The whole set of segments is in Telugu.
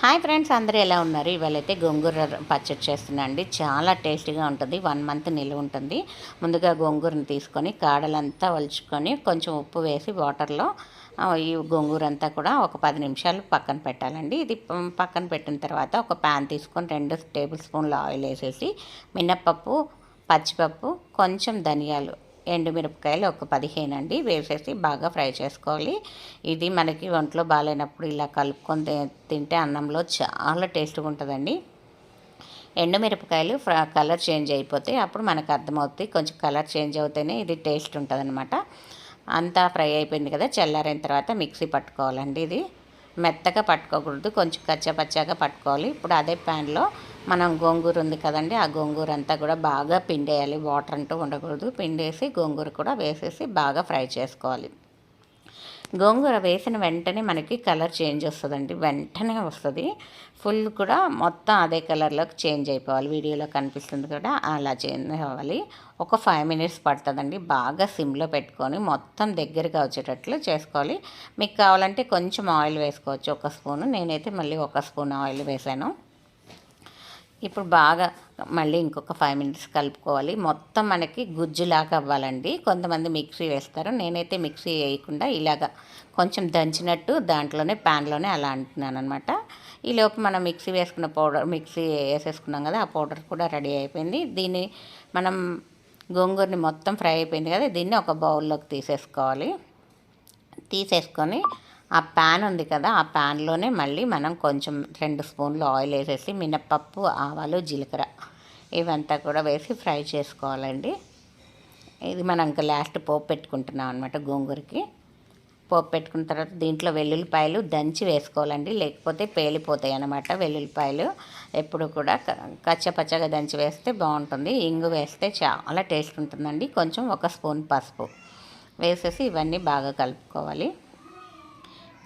హాయ్ ఫ్రెండ్స్ అందరూ ఎలా ఉన్నారు? ఇవాళైతే గోంగూర పచ్చడి చేస్తున్నా అండి. చాలా టేస్టీగా ఉంటుంది. వన్ మంత్ నిల్వ ఉంటుంది. ముందుగా గోంగూరని తీసుకొని కాడలంతా వలుచుకొని కొంచెం ఉప్పు వేసి వాటర్లో ఈ గోంగూర అంతా కూడా ఒక పది నిమిషాలు పక్కన పెట్టాలండి. ఇది పక్కన పెట్టిన తర్వాత ఒక ప్యాన్ తీసుకొని రెండు టేబుల్ స్పూన్ల ఆయిల్ వేసేసి మినప్పప్పు పచ్చిపప్పు కొంచెం ధనియాలు ఎండుమిరపకాయలు ఒక పదిహేను అండి వేసేసి బాగా ఫ్రై చేసుకోవాలి. ఇది మనకి ఒంట్లో బాగాలేనప్పుడు ఇలా కలుపుకొని తింటే అన్నంలో చాలా టేస్ట్గా ఉంటుందండి. ఎండుమిరపకాయలు కలర్ చేంజ్ అయిపోతే అప్పుడు మనకు అర్థమవుతుంది కొంచెం కలర్ చేంజ్ అవుతేనే ఇది టేస్ట్ ఉంటుంది అంతా ఫ్రై అయిపోయింది కదా చల్లారిన తర్వాత మిక్సీ పట్టుకోవాలండి ఇది. మెత్తగా పట్టుకోకూడదు. కొంచెం కచ్చపచ్చగా పట్టుకోవాలి. ఇప్పుడు అదే ప్యాన్లో మనం గోంగూర ఉంది కదండి ఆ గోంగూర అంతా కూడా బాగా పిండేయాలి. వాటర్ అంటూ ఉండకూడదు. పిండేసి గోంగూర కూడా వేసేసి బాగా ఫ్రై చేసుకోవాలి. గోంగూర వేసిన వెంటనే మనకి కలర్ చేంజ్ వస్తుందండి. వెంటనే వస్తుంది. ఫుల్ కూడా మొత్తం అదే కలర్లోకి చేంజ్ అయిపోవాలి. వీడియోలో కనిపిస్తుంది కూడా అలా చేంజ్ అవ్వాలి. ఒక ఫైవ్ మినిట్స్ పడుతుందండి. బాగా సిమ్లో పెట్టుకొని మొత్తం దగ్గరగా వచ్చేటట్లు చేసుకోవాలి. మీకు కావాలంటే కొంచెం ఆయిల్ వేసుకోవచ్చు. ఒక స్పూను. నేనైతే మళ్ళీ ఒక స్పూన్ ఆయిల్ వేసాను. ఇప్పుడు బాగా మళ్ళీ ఇంకొక ఫైవ్ మినిట్స్ కలుపుకోవాలి. మొత్తం మనకి గుజ్జులాగా అవ్వాలండి. కొంతమంది మిక్సీ వేస్తారు. నేనైతే మిక్సీ వేయకుండా ఇలాగా కొంచెం దంచినట్టు దాంట్లోనే ప్యాన్లోనే అలా అంటున్నాను అనమాట ఈలోపు మనం మిక్సీ వేసుకున్న పౌడర్ మిక్సీ వేసేసుకున్నాం కదా ఆ పౌడర్ కూడా రెడీ అయిపోయింది. దీన్ని మనం గోంగూరని మొత్తం ఫ్రై అయిపోయింది కదా దీన్ని ఒక బౌల్లోకి తీసేసుకోవాలి. తీసేసుకొని ఆ ప్యాన్ ఉంది కదా ఆ ప్యాన్లోనే మళ్ళీ మనం కొంచెం రెండు స్పూన్లు ఆయిల్ వేసేసి మినప్పప్పు ఆవాలు జీలకర్ర ఇవంతా కూడా వేసి ఫ్రై చేసుకోవాలండి. ఇది మనం ఇంకా లాస్ట్ పోపు పెట్టుకుంటున్నాం అనమాట గోంగూరకి. పోపు పెట్టుకున్న తర్వాత దీంట్లో వెల్లుల్లిపాయలు దంచి వేసుకోవాలండి లేకపోతే పేలిపోతాయి అన్నమాట వెల్లుల్లిపాయలు. ఎప్పుడు కూడా కచ్చపచ్చగా దంచి వేస్తే బాగుంటుంది. ఇంగు వేస్తే చాలా టేస్ట్ ఉంటుందండి. కొంచెం ఒక స్పూన్ పసుపు వేసేసి ఇవన్నీ బాగా కలుపుకోవాలి.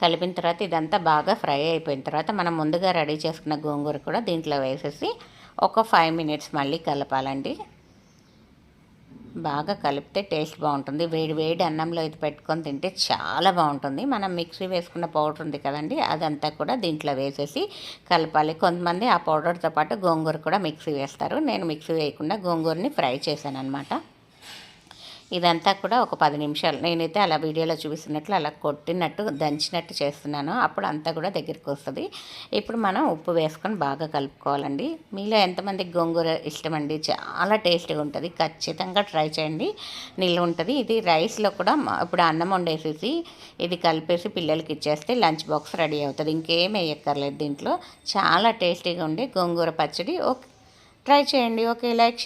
కలిపిన తర్వాత ఇదంతా బాగా ఫ్రై అయిపోయిన తర్వాత మనం ముందుగా రెడీ చేసుకున్న గోంగూర కూడా దీంట్లో వేసేసి ఒక ఫైవ్ మినిట్స్ మళ్ళీ కలపాలండి. బాగా కలిపితే టేస్ట్ బాగుంటుంది. వేడి వేడి అన్నంలో ఇది పెట్టుకొని తింటే చాలా బాగుంటుంది. మనం మిక్సీ వేసుకున్న పౌడర్ ఉంది కదండి అదంతా కూడా దీంట్లో వేసేసి కలపాలి. కొంతమంది ఆ పౌడర్తో పాటు గోంగూర కూడా మిక్సీ వేస్తారు. నేను మిక్సీ వేయకుండా గోంగూరని ఫ్రై చేశాను అనమాట ఇదంతా కూడా ఒక పది నిమిషాలు. నేనైతే అలా వీడియోలో చూపిస్తున్నట్లు అలా కొట్టినట్టు దంచినట్టు చేస్తున్నాను. అప్పుడు అంతా కూడా దగ్గరికి వస్తుంది. ఇప్పుడు మనం ఉప్పు వేసుకొని బాగా కలుపుకోవాలండి. మీలో ఎంతమంది గోంగూర ఇష్టమండి? చాలా టేస్టీగా ఉంటుంది. ఖచ్చితంగా ట్రై చేయండి. నిల్వ ఉంటుంది. ఇది రైస్లో కూడా ఇప్పుడు అన్నం వండేసేసి ఇది కలిపేసి పిల్లలకి ఇచ్చేస్తే లంచ్ బాక్స్ రెడీ అవుతుంది. ఇంకేం వేయక్కర్లేదు దీంట్లో. చాలా టేస్టీగా ఉండే గోంగూర పచ్చడి. ఓకే. ట్రై చేయండి. ఓకే. లైక్